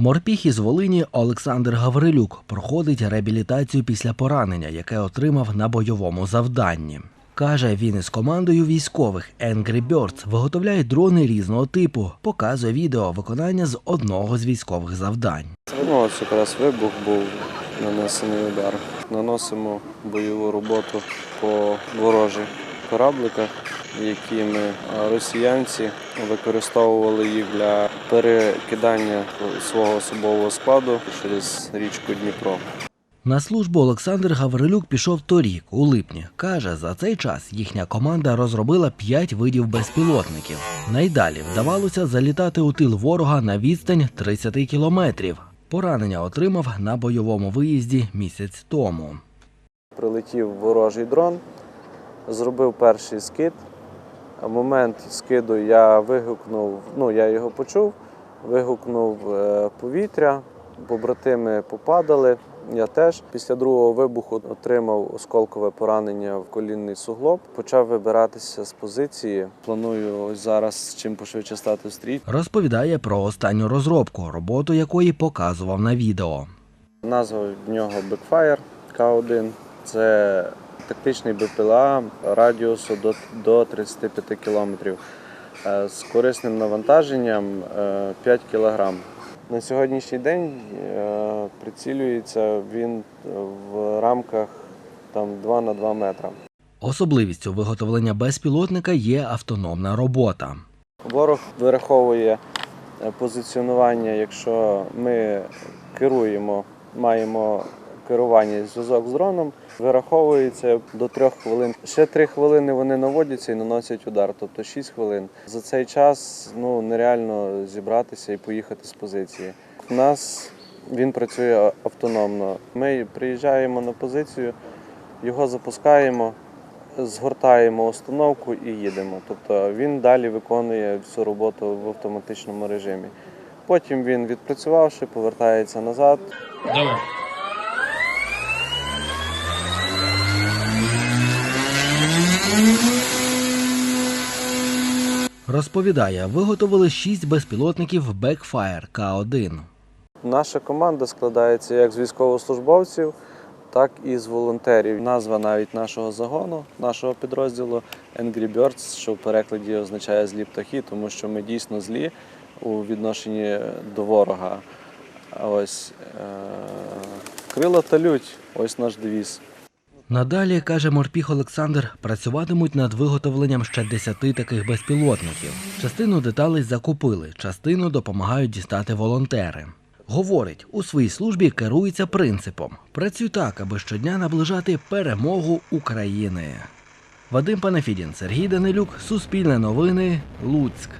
Морпіх із Волині Олександр Гаврилюк проходить реабілітацію після поранення, яке отримав на бойовому завданні. Каже, він із командою військових Angry Birds виготовляє дрони різного типу, показує відео виконання з одного з військових завдань. Ну, ось якраз вибух був нанесений удар. Наносимо бойову роботу по ворожих корабликах, якими росіянці використовували їх для перекидання свого особового складу через річку Дніпро. На службу Олександр Гаврилюк пішов торік, у липні. Каже, за цей час їхня команда розробила п'ять видів безпілотників. Найдалі вдавалося залітати у тил ворога на відстань 30 кілометрів. Поранення отримав на бойовому виїзді місяць тому. Прилетів ворожий дрон, зробив перший скид. Момент скиду я вигукнув, ну я його почув, вигукнув е, повітря, побратими попадали. Я теж після другого вибуху отримав осколкове поранення в колінний суглоб. Почав вибиратися з позиції. Планую ось зараз чим пошвидше стати в стрій. Розповідає про останню розробку, роботу якої показував на відео. Назва в нього Backfire К1. Це тактичний БПЛА радіусу до, до 35 кілометрів е, з корисним навантаженням е, 5 кілограм. На сьогоднішній день е, прицілюється він в рамках там, 2 на 2 метра. Особливістю виготовлення безпілотника є автономна робота. Ворог вираховує е, позиціонування, якщо ми керуємо, маємо керування зв'язок з дроном, вираховується до трьох хвилин. Ще три хвилини вони наводяться і наносять удар, тобто 6 хвилин. За цей час ну, нереально зібратися і поїхати з позиції. У нас він працює автономно. Ми приїжджаємо на позицію, його запускаємо, згортаємо установку і їдемо. Тобто він далі виконує всю роботу в автоматичному режимі. Потім він, відпрацювавши, повертається назад. Давай. Розповідає, виготовили шість безпілотників Backfire К1. Наша команда складається як з військовослужбовців, так і з волонтерів. Назва навіть нашого загону, нашого підрозділу Angry Birds, що в перекладі означає злі птахи, тому що ми дійсно злі у відношенні до ворога. Ось е- крила та лють, ось наш девіз. Надалі, каже морпіх Олександр, працюватимуть над виготовленням ще десяти таких безпілотників. Частину деталей закупили, частину допомагають дістати волонтери. Говорить, у своїй службі керується принципом: працюй так, аби щодня наближати перемогу України. Вадим Панафідін, Сергій Данилюк, Суспільне новини, Луцьк.